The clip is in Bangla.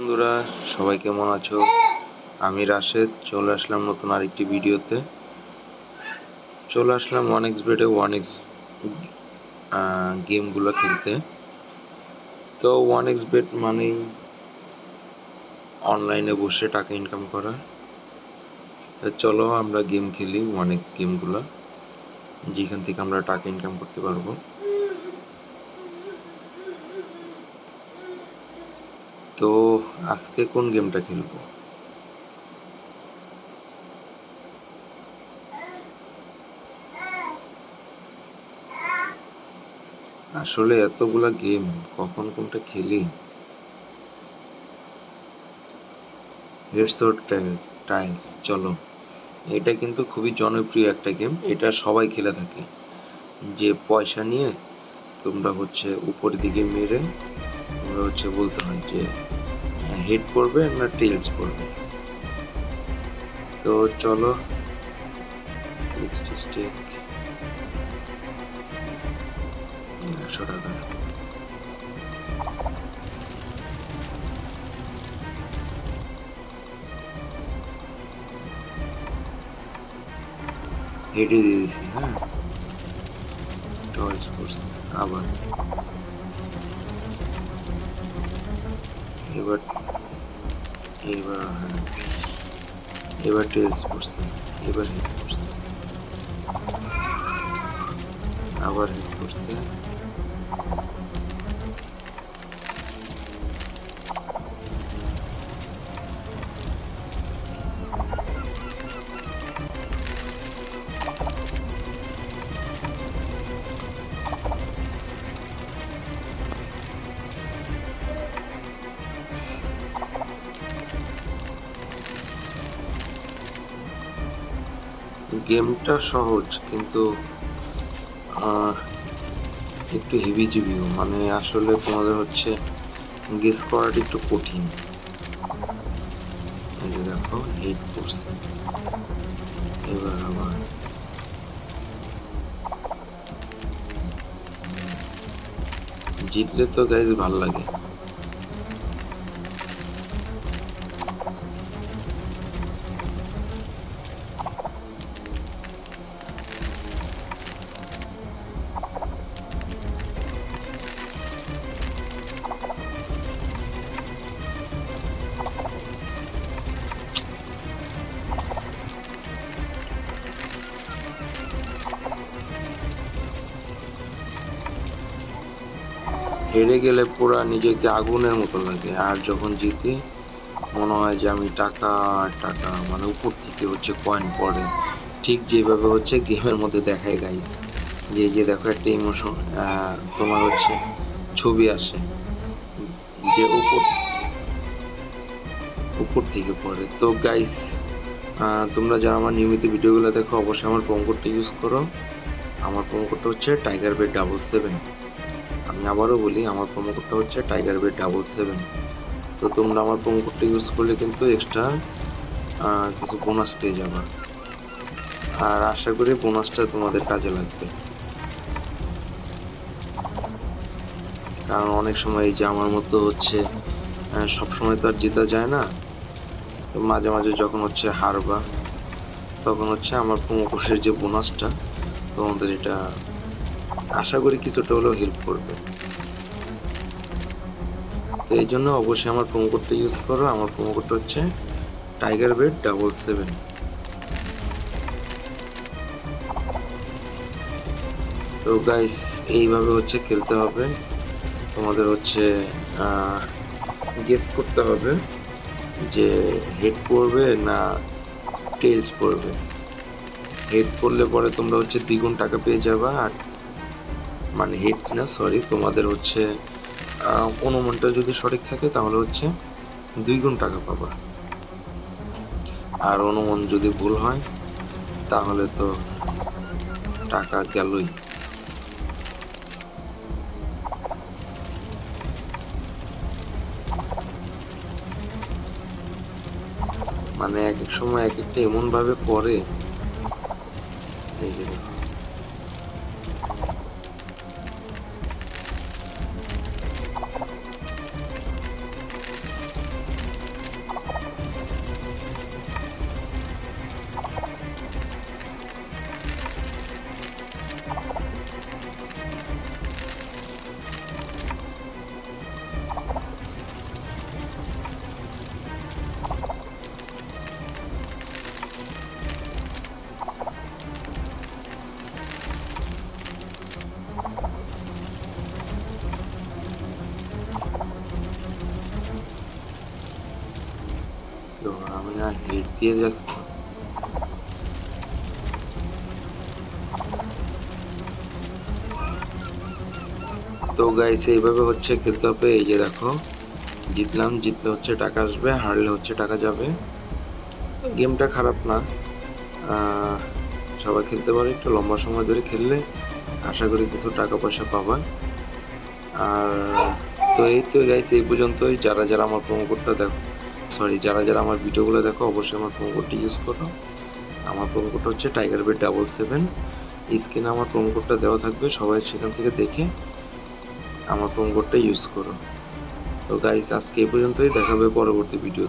বন্ধুরা, সবাই কেমন আছো? আমি রাশেদ, চলে আসলাম নতুন আরেকটি ভিডিওতে। চলে আসলাম ওয়ান এক্স বেডে ওয়ান এক্স গেমগুলো খেলতে। তো ওয়ান এক্স বেড মানেই অনলাইনে বসে টাকা ইনকাম করা। চলো আমরা গেম খেলি ওয়ান এক্স গেমগুলো। যেখান থেকে আমরা টাকা ইনকাম করতে পারব। তো আজকে কোন গেমটা খেলব? আসলে এতগুলা গেম, কখন কোনটা খেলি? টাইলস চলো। এটা কিন্তু খুবই জনপ্রিয় একটা গেম, এটা সবাই খেলে থাকে। যে পয়সা নিয়ে তোমরা হচ্ছে উপরের দিকে মেরে তোমরা হচ্ছে বলতে হয় যে হেড পড়বে না টেলস পড়বে তো চলো নেক্সট স্টেক একশো টাকা। হেডে দিয়ে দিছি হ্যাঁ? করছি। আবার। এবার এবার এবার টেলস পড়ছে এবার হিট পড়ছে আবার হিট করছে। গেমটা সহজ, কিন্তু একটু হিবিজিবিও মানে আসলে তোমাদের হচ্ছে গেস করাটা একটু কঠিন। দেখো হিট করছে এবার আবার। জিতলে তো গাইজ ভালো লাগে। হেরে গেলে পুরা নিজেকে আগুনের মতো লাগে। আর যখন জিতি, মনে হয় যে আমি টাকা টাকা মানে উপর থেকে হচ্ছে কয়েন পড়ে। ঠিক যেভাবে হচ্ছে গেমের মধ্যে দেখায় গাই যে যে দেখো একটা ইমোশন তোমার হচ্ছে ছবি আসে। যে উপর উপর থেকে পড়ে। তো গাইস তোমরা যারা আমার নিয়মিত ভিডিওগুলো দেখো, অবশ্যই আমার প্রোমো কোডটা ইউজ করো। আমার প্রোমো কোডটা হচ্ছে টাইগার বেড ডাবল সেভেন আমি আবারও বলি, আমার প্রোমো কোডটা হচ্ছে টাইগার বেড ডাবল সেভেন তো তোমরা আমার প্রোমো কোডটা ইউজ করলে কিন্তু এক্সট্রা কিছু বোনাস পেয়ে যাবে। আর আশা করি বোনাসটা তোমাদের কাজে লাগবে। কারণ অনেক সময় এই যে আমার মতো হচ্ছে সব সময় তো আর জেতা যায় না। তো মাঝে মাঝে যখন হচ্ছে হারবা, তখন হচ্ছে আমার প্রোমো কোডের যে বোনাসটা তোমাদের এটা আশা করি কিছুটা হলেও হেল্প করবে। তো এই জন্য অবশ্যই আমার প্রোমো কোডটা ইউজ করো। আমার প্রোমো কোডটা হচ্ছে টাইগার বেড ডাবল সেভেন তো গাইস এইভাবে হচ্ছে খেলতে হবে। তোমাদের হচ্ছে গেস করতে হবে যে হেড পড়বে না টেলস পড়বে। হেড পড়লে পরে তোমরা হচ্ছে দ্বিগুণ টাকা পেয়ে যাবা। আর মানে হেড না সরি তোমাদের হচ্ছে অনুমানটা যদি সঠিক থাকে, তাহলে হচ্ছে দুই গুণ টাকা পাবা। আর অনুমান যদি ভুল হয়, তাহলে তো টাকা গেলই। মানে এক এক সময় এক একটা এমন ভাবে পড়ে তো আমি না হেড দিয়ে যাচ্ছি তো গাইস এইভাবে হচ্ছে খেলতে হবে। এই যে দেখো, জিতলাম, জিতলে হচ্ছে টাকা আসবে, হারলে হচ্ছে টাকা যাবে। গেমটা খারাপ না। সবাই খেলতে পারে, একটু লম্বা সময় ধরে খেললে আশা করি কিছু টাকা পয়সা পাবা। আর তো এই তো গাইস এই পর্যন্তই। যারা যারা আমার প্রোমো কোডটা দেখো সরি যারা যারা আমার ভিডিওগুলো দেখো, অবশ্যই আমার প্রোমো কোডটি ইউজ করো। আমার প্রোমো কোডটা হচ্ছে টাইগার বেড ডাবল সেভেন স্ক্রিনে আমার প্রোমো কোডটা দেওয়া থাকবে, সবাই সেখান থেকে দেখে আমার প্রোমো কোডটা ইউজ করো। তো গাইস আজকে এই পর্যন্তই দেখাবে পরবর্তী ভিডিও